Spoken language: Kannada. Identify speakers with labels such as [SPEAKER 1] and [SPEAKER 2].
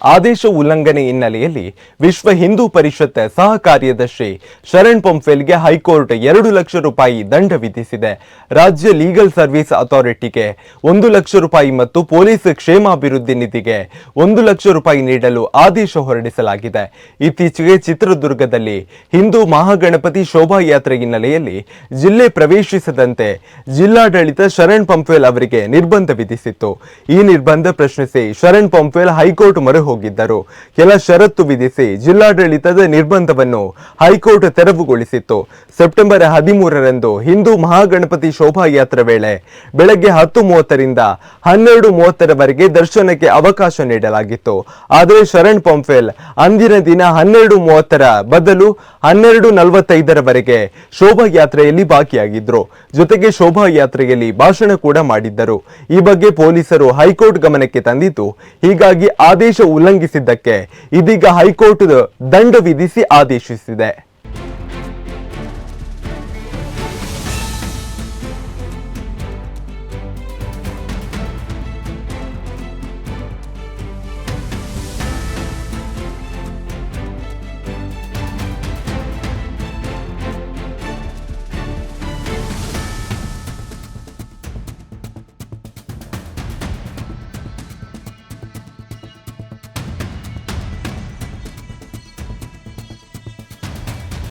[SPEAKER 1] ಆದೇಶ ಉಲ್ಲಂಘನೆ ಹಿನ್ನೆಲೆಯಲ್ಲಿ ವಿಶ್ವ ಹಿಂದೂ ಪರಿಷತ್ ಸಹ ಕಾರ್ಯದರ್ಶಿ ಶರಣ್ ಪೊಂಫೆಲ್ಗೆ ಹೈಕೋರ್ಟ್ ಎರಡು ಲಕ್ಷ ರೂಪಾಯಿ ದಂಡ ವಿಧಿಸಿದೆ. ರಾಜ್ಯ ಲೀಗಲ್ ಸರ್ವಿಸ್ ಅಥಾರಿಟಿಗೆ ಒಂದು ಲಕ್ಷ ರೂಪಾಯಿ ಮತ್ತು ಪೊಲೀಸ್ ಕ್ಷೇಮಾಭಿವೃದ್ಧಿ ನಿಧಿಗೆ ಒಂದು ಲಕ್ಷ ರೂಪಾಯಿ ನೀಡಲು ಆದೇಶ ಹೊರಡಿಸಲಾಗಿದೆ. ಇತ್ತೀಚೆಗೆ ಚಿತ್ರದುರ್ಗದಲ್ಲಿ ಹಿಂದೂ ಮಹಾಗಣಪತಿ ಶೋಭಾಯಾತ್ರೆ ಹಿನ್ನೆಲೆಯಲ್ಲಿ ಜಿಲ್ಲೆ ಪ್ರವೇಶಿಸದಂತೆ ಜಿಲ್ಲಾಡಳಿತ ಶರಣ್ ಪಂಫೆಲ್ ಅವರಿಗೆ ನಿರ್ಬಂಧ ವಿಧಿಸಿತ್ತು. ಈ ನಿರ್ಬಂಧ ಪ್ರಶ್ನಿಸಿ ಶರಣ್ ಪಂಫೆಲ್ ಹೈಕೋರ್ಟ್ ಮೊರೆ ಹೋಗಿದ್ದರು. ಕೆಲ ಷರತ್ತು ವಿಧಿಸಿ ಜಿಲ್ಲಾಡಳಿತದ ನಿರ್ಬಂಧವನ್ನು ಹೈಕೋರ್ಟ್ ತೆರವುಗೊಳಿಸಿತ್ತು. ಸೆಪ್ಟೆಂಬರ್ ಹದಿಮೂರರಂದು ಹಿಂದೂ ಮಹಾಗಣಪತಿ ಶೋಭಾಯಾತ್ರೆ ವೇಳೆ ಬೆಳಗ್ಗೆ ಹತ್ತು ಮೂವತ್ತರಿಂದ ಹನ್ನೆರಡು ಮೂವತ್ತರವರೆಗೆ ದರ್ಶನಕ್ಕೆ ಅವಕಾಶ ನೀಡಲಾಗಿತ್ತು. ಆದರೆ ಶರಣ್ ಪಂಫೆಲ್, ಅಂದಿನ ದಿನ ಹನ್ನೆರಡು ಮೂವತ್ತರ ಬದಲು ಹನ್ನೆರಡು ನಲವತ್ತೈದರವರೆಗೆ ಶೋಭಾಯಾತ್ರೆಯಲ್ಲಿ ಭಾಗಿಯಾಗಿದ್ರು. ಜೊತೆಗೆ ಶೋಭಾಯಾತ್ರೆಯಲ್ಲಿ ಭಾಷಣ ಕೂಡ ಮಾಡಿದ್ದರು. ಈ ಬಗ್ಗೆ ಪೊಲೀಸರು ಹೈಕೋರ್ಟ್ ಗಮನಕ್ಕೆ ತಂದಿತು ಹೀಗಾಗಿ ಆದೇಶ ಉಲ್ಲಂಘಿಸಿದ್ದಕ್ಕೆ ಇದೀಗ ಹೈಕೋರ್ಟ್ ದಂಡ ವಿಧಿಸಿ ಆದೇಶಿಸಿದೆ.